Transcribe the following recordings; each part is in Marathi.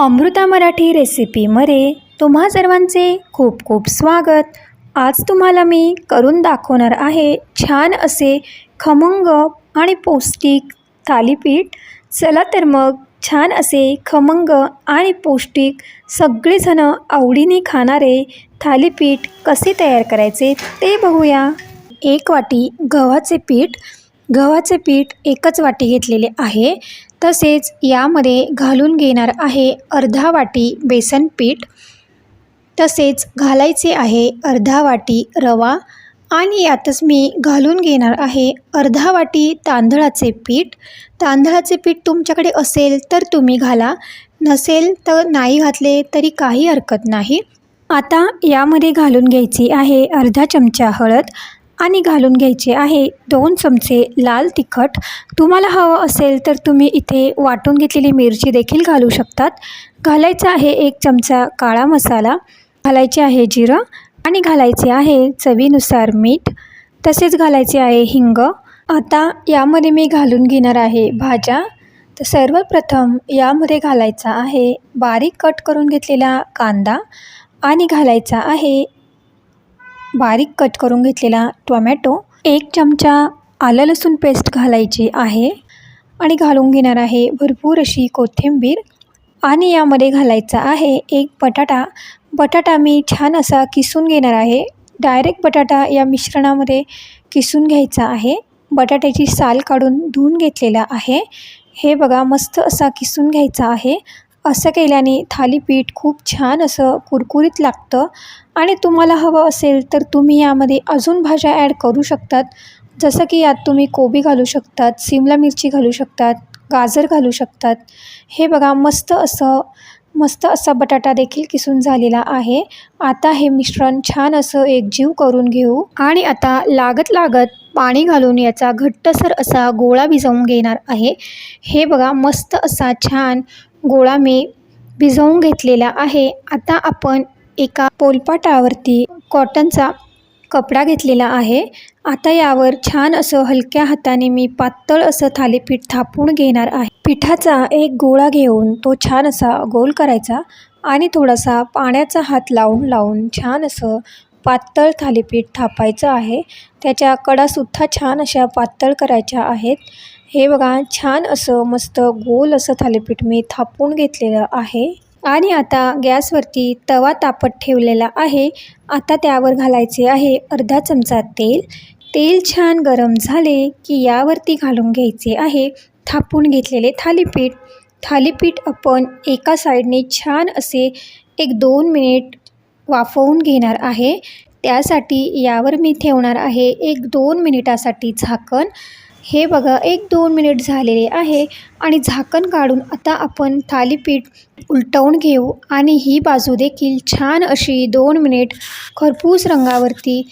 अमृता मराठी रेसिपीमध्ये तुम्हा सर्वांचे खूप खूप स्वागत. आज तुम्हाला मी करून दाखवणार आहे छान असे खमंग आणि पौष्टिक थालीपीठ. चला तर मग छान असे खमंग आणि पौष्टिक सगळेजणं आवडीने खाणारे थालीपीठ कसे तयार करायचे ते बघूया. एक वाटी गव्हाचे पीठ. गव्हाचे पीठ एकच वाटी घेतलेले आहे. तसेच यामध्ये घालून घेणार आहे अर्धा वाटी बेसन पीठ तसेच घालायचे आहे अर्धा वाटी रवा आणि यातच मी घालून घेणार आहे अर्धा वाटी तांदळाचे पीठ. तांदळाचे पीठ तुमच्याकडे असेल तर तुम्ही घाला नसेल तर नाही घातले तरी काही हरकत नाही. आता यामध्ये घालून घ्यायची आहे अर्धा चमचा हळद आणि घालून घ्यायचे आहे. दोन चमचे लाल तिखट. तुम्हाला हवं असेल तर तुम्ही इथे वाटून घेतलेली मिरची देखील घालू शकतात. घालायचा आहे एक चमचा काळा मसाला घालायचे आहे जिरं आणि घालायचे आहे चवीनुसार मीठ. तसेच घालायचे आहे हिंग. आता यामध्ये मी घालून घेणार आहे भाज्या. तर सर्वप्रथम यामध्ये घालायचा आहे बारीक कट करून घेतलेला कांदा आणि घालायचा आहे बारीक कट करून घेतलेला टोमॅटो एक चमचा आलं लसूण पेस्ट घालायची आहे आणि घालून घेणार आहे भरपूर अशी कोथिंबीर. आणि यामध्ये घालायचा आहे एक बटाटा. बटाटा मी छान असा किसून घेणार आहे. डायरेक्ट बटाटा या मिश्रणामध्ये किसून घ्यायचा आहे. बटाट्याची साल काढून धुवून घेतलेला आहे. हे बघा मस्त असा किसून घ्यायचा आहे. असं केल्याने थालीपीठ खूप छान असं कुरकुरीत लागतं. आणि तुम्हाला हवं असेल तर तुम्ही यामध्ये अजून भाज्या ॲड करू शकतात. जसं की यात तुम्ही कोबी घालू शकतात सिमला मिरची घालू शकतात गाजर घालू शकतात. हे बघा मस्त असं मस्त असा बटाटा देखील किसून झालेला आहे. आता हे मिश्रण छान असं एकजीव करून घेऊ. आणि आता लागत लागत पाणी घालून याचा घट्टसर असा गोळा भिजवून घेणार आहे. हे बघा मस्त असा छान गोळा मी भिजवून घेतलेला आहे. आता आपण एका पोलपाटावरती कॉटनचा कपडा घेतलेला आहे. आता यावर छान असं हलक्या हाताने मी पातळ असं थालीपीठ थापून घेणार आहे. पिठाचा एक गोळा घेऊन तो छान असा गोल करायचा आणि थोडासा पाण्याचा हात लावून लावून छान असं पातळ थालीपीठ थापायचं आहे. त्याच्या कडासुद्धा छान अशा पातळ करायच्या आहेत. हे बघा छान असं मस्त गोल असं थालीपीठ मी थापून घेतलेलं आहे. आणि आता गॅसवरती तवा तापत ठेवलेला आहे. आता त्यावर घालायचे आहे अर्धा चमचा तेल. तेल छान गरम झाले की यावरती घालून घ्यायचे आहे थापून घेतलेले थालीपीठ. थालीपीठ आपण एका साईडने छान असे एक दोन मिनिट वाफवून घेणार आहे. त्यासाठी यावर मी ठेवणार आहे एक दोन मिनिटासाठी झाकण. हे बघा एक दोन मिनिट झालेले आहे आणि झाकण काढून आता आपण थालीपीठ उलटवून घेऊ आणि ही बाजू देखील छान अशी दोन मिनिट खरपूस रंगावरती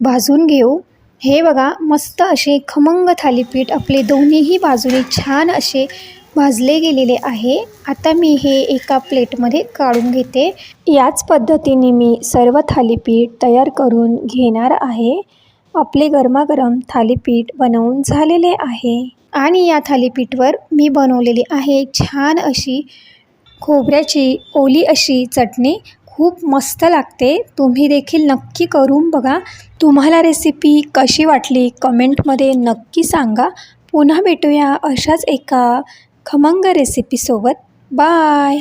भाजून घेऊ. हे बघा मस्त असे खमंग थालीपीठ आपले दोन्हीही बाजूने छान असे भाजले गेलेले आहे. आता मी हे एका प्लेटमध्ये काढून घेते. याच पद्धतीने मी सर्व थालीपीठ तयार करून घेणार आहे. आपले गरमागरम थालीपीठ बनवून झालेले आहे. आणि या थालीपीठवर मी बनवलेली आहे छान अशी खोबऱ्याची ओली अशी चटणी. खूप मस्त लागते. तुम्ही देखील नक्की करून बघा. तुम्हाला रेसिपी कशी वाटली? कमेंटमध्ये नक्की सांगा. पुन्हा भेटूया अशाच एका खमंग रेसिपीसोबत बाय!